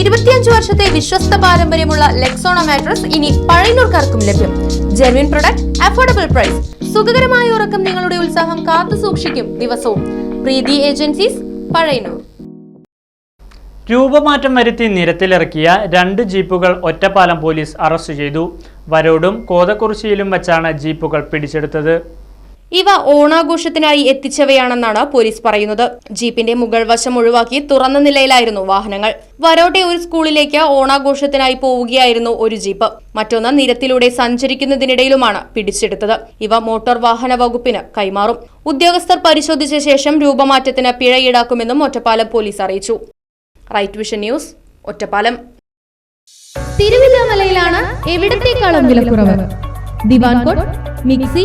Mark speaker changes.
Speaker 1: ഇരുപത്തിയഞ്ച് വർഷത്തെ വിശ്വസ്ത പാരമ്പര്യമുള്ള ലെക്സോണ മാട്രസ് ഇനി പഴയനൂർക്കാർക്കും ലഭ്യം. ജെർവിൻ പ്രൊഡക്റ്റ് അഫോർഡബിൾ പ്രൈസ് സുഖകരമായ ഉറക്കം നിങ്ങളുടെ ഉത്സാഹം കാത്തു സൂക്ഷിക്കും ദിവസവും. പ്രീതി ഏജൻസീസ് പഴയനൂർ
Speaker 2: രൂപമാറ്റം വരുത്തി നിരത്തിലിറക്കിയ രണ്ട് ജീപ്പുകൾ ഒറ്റപ്പാലം പോലീസ് അറസ്റ്റ് ചെയ്തു. വരോടും കോതക്കുറിശ്ശിയിലും വച്ചാണ് ജീപ്പുകൾ പിടിച്ചെടുത്തത്.
Speaker 1: ഇവ ഓണാഘോഷത്തിനായി എത്തിച്ചവയാണെന്നാണ് പോലീസ് പറയുന്നത്. ജീപ്പിന്റെ മുകൾ വശം ഒഴിവാക്കി തുറന്ന നിലയിലായിരുന്നു വാഹനങ്ങൾ. വരോട്ടെ ഒരു സ്കൂളിലേക്ക് ഓണാഘോഷത്തിനായി പോവുകയായിരുന്നു ഒരു ജീപ്പ്. മറ്റൊന്ന് നിരത്തിലൂടെ സഞ്ചരിക്കുന്നതിനിടയിലുമാണ് പിടിച്ചെടുത്തത്. ഇവ മോട്ടോർ വാഹന വകുപ്പിന് കൈമാറും. ഉദ്യോഗസ്ഥർ പരിശോധിച്ച ശേഷം രൂപമാറ്റത്തിന് പിഴ ഈടാക്കുമെന്നും ഒറ്റപ്പാലം പോലീസ് അറിയിച്ചു. Right vision news Ottapalam.
Speaker 3: തിരുവില്ലാമലയിലാണ് എവിടത്തേക്കാളും വിലക്കുറവ്? ദിവാൻകോട്ട് mixie